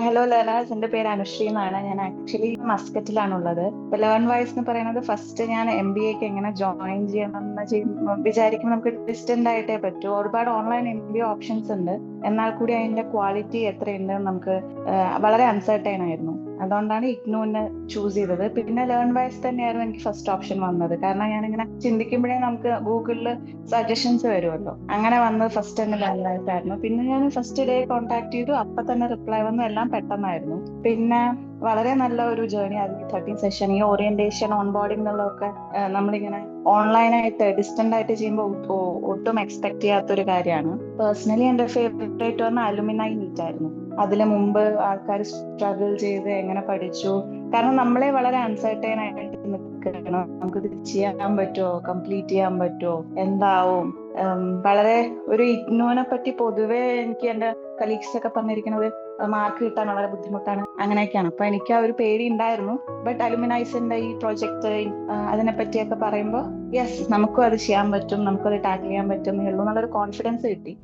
Hello learners എന്റെ പേര് അനുശ്രീ എന്നാണ്. ഞാൻ ആക്ച്വലി മസ്കറ്റിലാണുള്ളത്. ഇപ്പൊ ലേൺ വൈസ് എന്ന് പറയുന്നത് ഫസ്റ്റ് ഞാൻ എം ബി എക്ക് എങ്ങനെ ജോയിൻ ചെയ്യണം എന്ന് വിചാരിക്കുമ്പോൾ നമുക്ക് ഡിസ്റ്റന്റ് ആയിട്ടേ പറ്റൂ. ഒരുപാട് ഓൺലൈൻ എം ബി ഓപ്ഷൻസ് ഉണ്ട്. എന്നാൽ കൂടി അതിന്റെ ക്വാളിറ്റി എത്രയുണ്ട് നമുക്ക് വളരെ അൺസർട്ടൈൻ ആയിരുന്നു. അതുകൊണ്ടാണ് ഇഗ്നോന്ന് ചൂസ് ചെയ്തത്. പിന്നെ ലേൺ വൈസ് തന്നെയായിരുന്നു എനിക്ക് ഫസ്റ്റ് ഓപ്ഷൻ വന്നത്. കാരണം ഞാൻ ഇങ്ങനെ ചിന്തിക്കുമ്പോഴേ നമുക്ക് ഗൂഗിളിൽ സജഷൻസ് വരുമല്ലോ. അങ്ങനെ വന്നത് ഫസ്റ്റ് തന്നെ ലേൺ വൈസ് ആയിരുന്നു. പിന്നെ ഞാൻ ഫസ്റ്റ് ഡേ കോൺടാക്ട് ചെയ്തു. അപ്പൊ തന്നെ റിപ്ലൈ വന്നു. എല്ലാം പെട്ടെന്നായിരുന്നു. പിന്നെ വളരെ നല്ല ഒരു ജേർണി ആയിരുന്നു തേർട്ടീൻ സെഷൻ ഈ ഓറിയന്റേഷൻ ഓൺ ബോർഡിംഗ് എന്നുള്ളതൊക്കെ നമ്മളിങ്ങനെ ഓൺലൈനായിട്ട് ഡിസ്റ്റന്റ് ആയിട്ട് ചെയ്യുമ്പോൾ ഒട്ടും എക്സ്പെക്ട് ചെയ്യാത്ത ഒരു കാര്യമാണ് പേഴ്സണലി എന്റെ ഫേവറേറ്റ് വന്ന അലുമിനായി മീറ്റ് ആയിരുന്നു. അതിന് മുമ്പ് ആൾക്കാർ സ്ട്രഗിൾ ചെയ്ത് എങ്ങനെ പഠിച്ചു. കാരണം നമ്മളെ വളരെ അൺസർട്ടൈൻ ആയിട്ട് നിൽക്കണം. നമുക്ക് ഇത് ചെയ്യാൻ പറ്റുമോ? കംപ്ലീറ്റ് ചെയ്യാൻ പറ്റുമോ? എന്താവും? വളരെ ഒരു ഇഗ്നോനെ പറ്റി പൊതുവെ എനിക്ക് എന്റെ കലീഗ്സ് ഒക്കെ പറഞ്ഞിരിക്കുന്നത് മാർക്ക് കിട്ടാൻ വളരെ ബുദ്ധിമുട്ടാണ്. അങ്ങനെയൊക്കെയാണ്. അപ്പൊ എനിക്ക് ആ ഒരു പേടി ഉണ്ടായിരുന്നു. ബട്ട് അലുമിനൈസിന്റെ ഈ പ്രോജക്റ്റ് അതിനെ പറ്റിയൊക്കെ പറയുമ്പോൾ യെസ് നമുക്കും അത് ചെയ്യാൻ പറ്റും നമുക്കത് ടാക്കിൾ ചെയ്യാൻ പറ്റും എന്നുള്ളൊരു കോൺഫിഡൻസ് കിട്ടി.